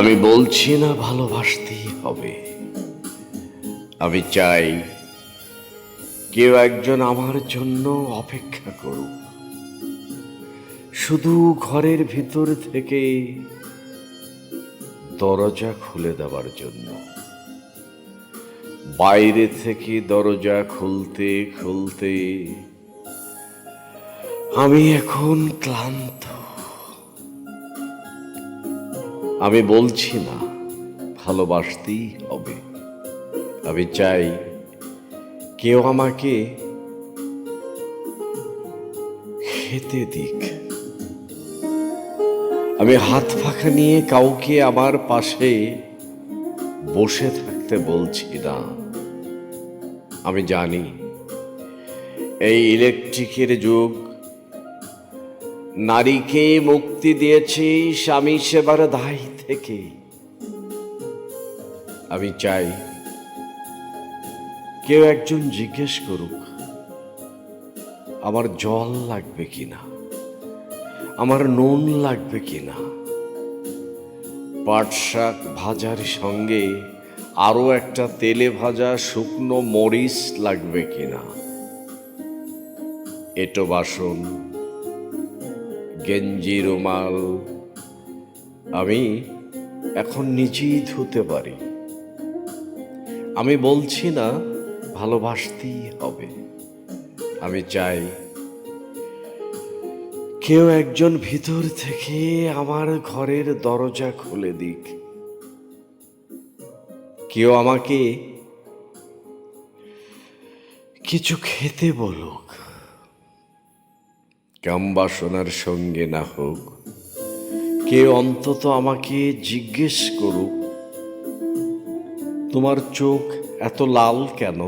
আমি বলছি না ভালোবাসতেই হবে। আমি চাই কেউ একজন আমার জন্য অপেক্ষা করুক। শুধু ঘরের ভিতর থেকে দরজা খুলে দেওয়ার জন্য। বাইরে থেকে দরজা খুলতে খুলতে আমি এখন ক্লান্ত। আমি বলছি না, ভালোবাসতেই হবে। আমি চাই কেউ আমাকে খেতে দিক। আমি হাত ফাঁকা নিয়ে কাউকে আমার পাশে বসে থাকতে বলছি না। আমি জানি, এই ইলেকট্রিকের যুগ নারীকে মুক্তি দিয়েছে স্বামী সেবার দায় থেকে। আমি চাই কেউ একজন জিজ্ঞেস করুক, আমার জল লাগবে কিনা? আমার নুন লাগবে কিনা? পাট শাক ভাজার সঙ্গে আরও একটা তেলে ভাজা শুকনো মরিচ লাগবে কিনা? এটো বাসন গেঞ্জি রুমাল। আমি এখন নিজেই ধুতে পারি। আমি বলছি না, ভালোবাসতেই হবে। আমি চাই কেউ একজন ভিতর থেকে আমার ঘরের দরজা খুলে দিক। কেউ আমাকে কিছু খেতে বলুক। কামবাসনার সঙ্গে না হোক কে অন্তত আমাকে জিজ্ঞেস করুক তোমার চোখ এত লাল কেন?